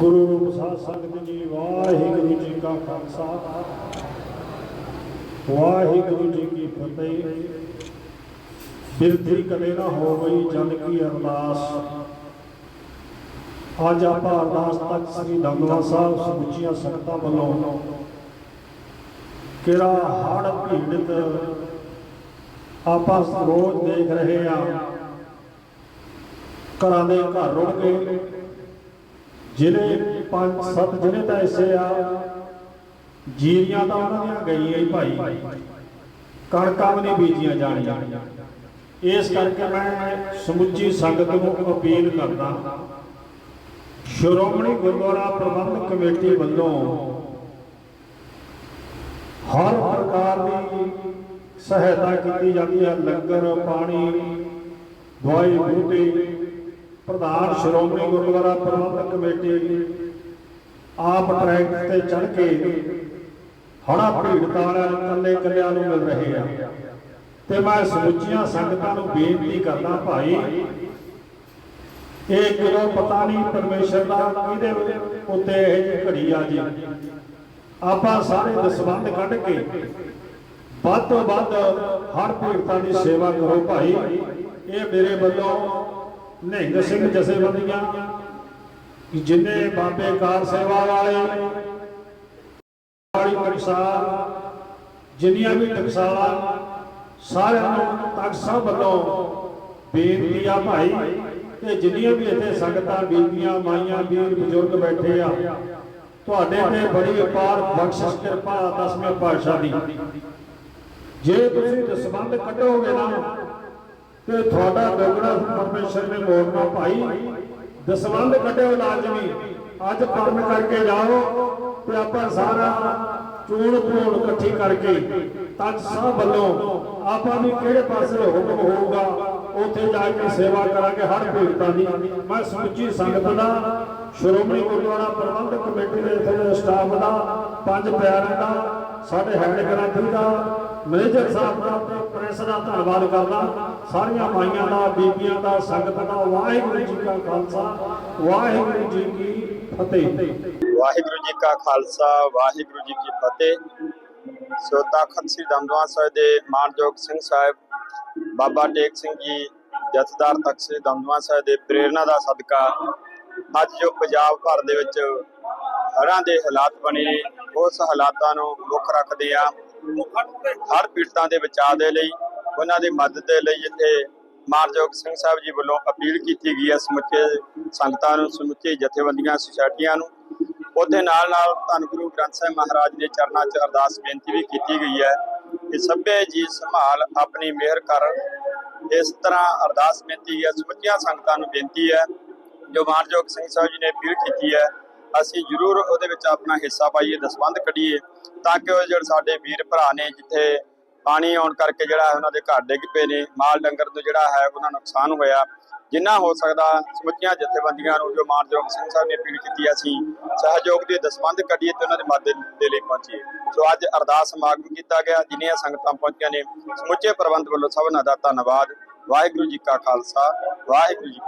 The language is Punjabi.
ਗੁਰੂ ਰੂਪ ਸਾਧ ਸੰਗਤ ਜੀ ਵਾਹਿਗੁਰੂ ਜੀ ਕਾ ਖਾਲਸਾ ਵਾਹਿਗੁਰੂ ਜੀ ਕੀ ਫਤਿਹ। ਬਿਰਥੀ ਕਦੇ ਨਾ ਹੋ ਗਈ ਜਨ ਕੀ ਅਰਦਾਸ। ਅੱਜ ਆਪਾਂ ਅਰਦਾਸ ਤੱਕ ਸ੍ਰੀ ਦੰਦਵਾ ਸਾਹਿਬ ਸਮੁੱਚੀਆਂ ਸੰਗਤਾਂ ਵੱਲੋਂ ਕਿਹੜਾ ਹੜ ਭੀੜਿਤ ਆਪਾਂ ਰੋਜ਼ ਦੇਖ ਰਹੇ ਆ ਘਰਾਂ ਦੇ ਘਰ ਰੁੜ ਗਏ। ਜਿਹੜੇ ਪੰਜ ਸੱਤ ਜਿਹੜੇ ਤਾਂ ਐਸੇ ਆ, ਜੀਰੀਆਂ ਤਾਂ ਉਹਨਾਂ ਦੀਆਂ ਗਈਆਂ ਹੀ ਭਾਈ। ਕਣਕਾਂ ਵੀ ਨਹੀਂ ਬੀਜੀਆਂ ਜਾਣੀਆਂ। ਇਸ ਕਰਕੇ ਮੈਂ ਸਮੁੱਚੀ ਸੰਗਤ ਨੂੰ ਅਪੀਲ ਕਰਦਾ ਸ਼੍ਰੋਮਣੀ ਗੁਰਦੁਆਰਾ ਪ੍ਰਬੰਧਕ ਕਮੇਟੀ ਵੱਲੋਂ ਹਰ ਪ੍ਰਕਾਰ ਦੀ ਸਹਾਇਤਾ ਕੀਤੀ ਜਾਂਦੀ ਹੈ, ਲੰਗਰ, ਪਾਣੀ, ਦਵਾਈ, ਬੂਟੀ, ਪ੍ਰਧਾਨ ਸ਼੍ਰੋਮਣੀ ਗੁਰਦੁਆਰਾ ਪ੍ਰਬੰਧਕ ਕਮੇਟੀ, ਆਪ ਟਰੈਕ ਤੇ ਚੜ ਕੇ ਹੜਾ ਭੀੜ ਵਾਲਿਆਂ ਨੂੰ ਕੱਲੇ ਕੱਲਿਆਂ ਨੂੰ ਮਿਲ ਰਹੇ ਆ। ਤੇ ਮੈਂ ਸਮੁੱਚੀਆਂ ਸੰਗਤਾਂ ਨੂੰ ਬੇਨਤੀ ਕਰਦਾ ਭਾਈ, ਇਹ ਕਿਉਂ ਪਤਾ ਨਹੀਂ ਪਰਮੇਸ਼ਰ ਦਾ ਕਿਹਦੇ ਉੱਤੇ ਇਹ ਘੜੀ ਆ ਜੀ। ਆਪਾਂ ਸਾਰੇ ਦਸਵੰਦ ਕੱਢ ਕੇ ਵੱਧ ਤੋਂ ਵੱਧ ਹਰ ਭੀੜਤਾਂ ਦੀ ਸੇਵਾ ਕਰੋ ਭਾਈ। ਇਹ ਮੇਰੇ ਵੱਲੋਂ ਨਿਹੰਗ ਸਿੰਘ ਜਥੇਬੰਦੀਆਂ, ਜਿੰਨੇ ਬਾਬੇ ਕਾਰ ਸੇਵਾ ਵਾਲੇ ਵਾਲੀ ਟਕਸਾਲ ਜਿੰਨੀਆਂ ਵੀ ਟਕਸਾਲਾਂ ਸਾਰਿਆਂ ਨੂੰ ਤੱਕ ਸਭ ਵੱਲੋਂ ਬੇਨਤੀ ਆ ਭਾਈ ਤੇ ਜਿੰਨੀਆਂ ਵੀ ਇੱਥੇ ਸੰਗਤਾਂ ਬੀਬੀਆਂ ਮਾਈਆਂ, ਵੀਰ, ਬਜ਼ੁਰਗ ਬੈਠੇ ਆ, ਤੁਹਾਡੇ ਤੇ ਬੜੀ ਅਪਾਰ ਬਖਸ਼ਿਸ਼, ਕਿਰਪਾ ਦਸਵੇਂ ਪਾਤਸ਼ਾਹ ਦੀ। ਜੇ ਤੁਸੀਂ ਦਸਵੰਦ ਕੱਢੋਗੇ ਨਾ, ਤੇ ਤੁਹਾਡਾ ਦੁੱਗਣਾ ਪਰਮੇਸ਼ਰ ਨੇ ਮੋੜਨਾ ਭਾਈ। ਦਸਵੰਦ ਕੱਢਿਓ ਲਾਜ਼ਮੀ ਅੱਜ ਪਰਨ ਕਰਕੇ ਜਾਓ ਤੇ ਆਪਾਂ ਸਾਰਾ ਚੂਣ ਪੂਣ ਇਕੱਠੀ ਕਰਕੇ ਤੱਕ ਸਭ ਵੱਲੋਂ ਆਪਾਂ ਵੀ ਕਿਹੜੇ ਪਾਸੇ ਹੁਕਮ ਹੋਊਗਾ, ਉੱਥੇ ਜਾ ਕੇ ਸੇਵਾ ਕਰਾਂਗੇ ਹਰ ਭੀੜਤਾਂ ਦੀ। ਮੈਂ ਸਮੁੱਚੀ ਸੰਗਤ ਦਾ, ਸ਼੍ਰੋਮਣੀ ਗੁਰਦੁਆਰਾ ਪ੍ਰਬੰਧਕ ਕਮੇਟੀ ਦੇ ਇੱਥੇ ਸਟਾਫ ਦਾ, ਪੰਜ ਪਿਆਰਿਆਂ ਦਾ, ਸਾਡੇ ਹੈਡ ਗ੍ਰੰਥੀ ਦਾ, ਮੈਨੇਜਰ ਸਾਹਿਬ ਦਾ ਤੇ ਪ੍ਰੈਸ ਦਾ ਧੰਨਵਾਦ ਕਰਦਾ। ਸਾਰੀਆਂ ਮਾਈਆਂ ਦਾ, ਬੀਬੀਆਂ ਦਾ, ਸੰਗਤ ਦਾ, ਵਾਹਿਗੁਰੂ ਜੀ ਕਾ ਖਾਲਸਾ, ਵਾਹਿਗੁਰੂ ਜੀ ਕੀ ਫਤਿਹ। ਵਾਹਿਗੁਰੂ ਜੀ ਕਾ ਖਾਲਸਾ, ਵਾਹਿਗੁਰੂ ਜੀ ਕੀ ਫਤਿਹ। ਸੋ ਤਖਤ ਸ੍ਰੀ ਦਮਦਮਾ ਸਾਹਿਬ ਦੇ ਮਾਨਯੋਗ ਸਿੰਘ ਸਾਹਿਬ, ਬਾਬਾ ਟੇਕ ਸਿੰਘ ਜੀ, ਜਥੇਦਾਰ ਤਖਤ ਸ੍ਰੀ ਦਮਦਮਾ ਸਾਹਿਬ ਦੇ ਪ੍ਰੇਰਣਾ ਦਾ ਸਦਕਾ ਅੱਜ ਜੋ ਪੰਜਾਬ ਭਰ ਦੇ ਵਿੱਚ ਹੜ੍ਹਾਂ ਦੇ ਹਾਲਾਤ ਬਣੇ ਨੇ ਉਸ ਹਾਲਾਤਾਂ ਨੂੰ ਮੁੱਖ ਰੱਖਦੇ ਆ ਹਰ ਪੀੜਤਾਂ ਦੇ ਬਚਾਅ ਦੇ ਲਈ, ਉਹਨਾਂ ਦੀ ਮਦਦ ਦੇ ਲਈ ਇੱਥੇ ਮਾਨਯੋਗ ਸਿੰਘ ਸਾਹਿਬ ਜੀ ਵੱਲੋਂ ਅਪੀਲ ਕੀਤੀ ਗਈ ਹੈ ਸਮੁੱਚੇ ਸੰਗਤਾਂ ਨੂੰ, ਸਮੁੱਚੇ ਜਥੇਬੰਦੀਆਂ, ਸੁਸਾਇਟੀਆਂ ਨੂੰ। ਉਹਦੇ ਨਾਲ ਨਾਲ ਧੰਨ ਗੁਰੂ ਗ੍ਰੰਥ ਸਾਹਿਬ ਮਹਾਰਾਜ ਦੇ ਚਰਨਾਂ 'ਚ ਅਰਦਾਸ ਬੇਨਤੀ ਵੀ ਕੀਤੀ ਗਈ ਹੈ ਕਿ ਸਭੇ ਜੀ ਸੰਭਾਲ ਆਪਣੀ ਮਿਹਰ ਕਰ। ਇਸ ਤਰ੍ਹਾਂ ਅਰਦਾਸ ਬੇਨਤੀ ਹੈ, ਸਮੁੱਚੀਆਂ ਸੰਗਤਾਂ ਨੂੰ ਬੇਨਤੀ ਹੈ, ਜੋ ਮਾਨਯੋਗ ਸਿੰਘ ਸਾਹਿਬ ਜੀ ਨੇ ਅਪੀਲ ਕੀਤੀ ਹੈ, ਅਸੀਂ ਜ਼ਰੂਰ ਉਹਦੇ ਵਿੱਚ ਆਪਣਾ ਹਿੱਸਾ ਪਾਈਏ ਦਸਵੰਧ ਕੱਢੀਏ, ਤਾਂ ਕਿ ਉਹ ਜਿਹੜੇ ਸਾਡੇ ਵੀਰ ਭਰਾ ਨੇ, ਜਿੱਥੇ ਪਾਣੀ ਆਉਣ ਕਰਕੇ ਜਿਹੜਾ ਹੈ, ਉਹਨਾਂ ਦੇ ਘਰ ਡਿੱਗ ਪਏ ਨੇ, ਮਾਲ ਡੰਗਰ ਤੋਂ ਜਿਹੜਾ ਹੈ, ਉਹਨਾਂ ਨੂੰ ਨੁਕਸਾਨ ਹੋਇਆ ਜਿੰਨਾ ਹੋ ਸਕਦਾ ਸਮੁੱਚੀਆਂ ਜਥੇਬੰਦੀਆਂ ਨੂੰ ਜੋ ਮਾਨਯੋਗ ਸਿੰਘ ਸਾਹਿਬ ਨੇ ਅਪੀਲ ਕੀਤੀ ਅਸੀਂ ਸਹਿਯੋਗ ਦੇ ਦਸਵੰਧ ਕੱਢੀਏ ਤੇ ਉਹਨਾਂ ਦੇ ਮਦਦ ਦੇ ਲਈ ਪਹੁੰਚੀਏ। ਸੋ ਅੱਜ ਅਰਦਾਸ ਸਮਾਗਮ ਕੀਤਾ ਗਿਆ। ਜਿੰਨੀਆਂ ਸੰਗਤਾਂ ਪਹੁੰਚੀਆਂ ਨੇ ਸਮੁੱਚੇ ਪ੍ਰਬੰਧ ਵੱਲੋਂ ਸਭਨਾਂ ਦਾ ਧੰਨਵਾਦ। ਵਾਹਿਗੁਰੂ ਜੀ ਕਾ ਖਾਲਸਾ, ਵਾਹਿਗੁਰੂ ਜੀ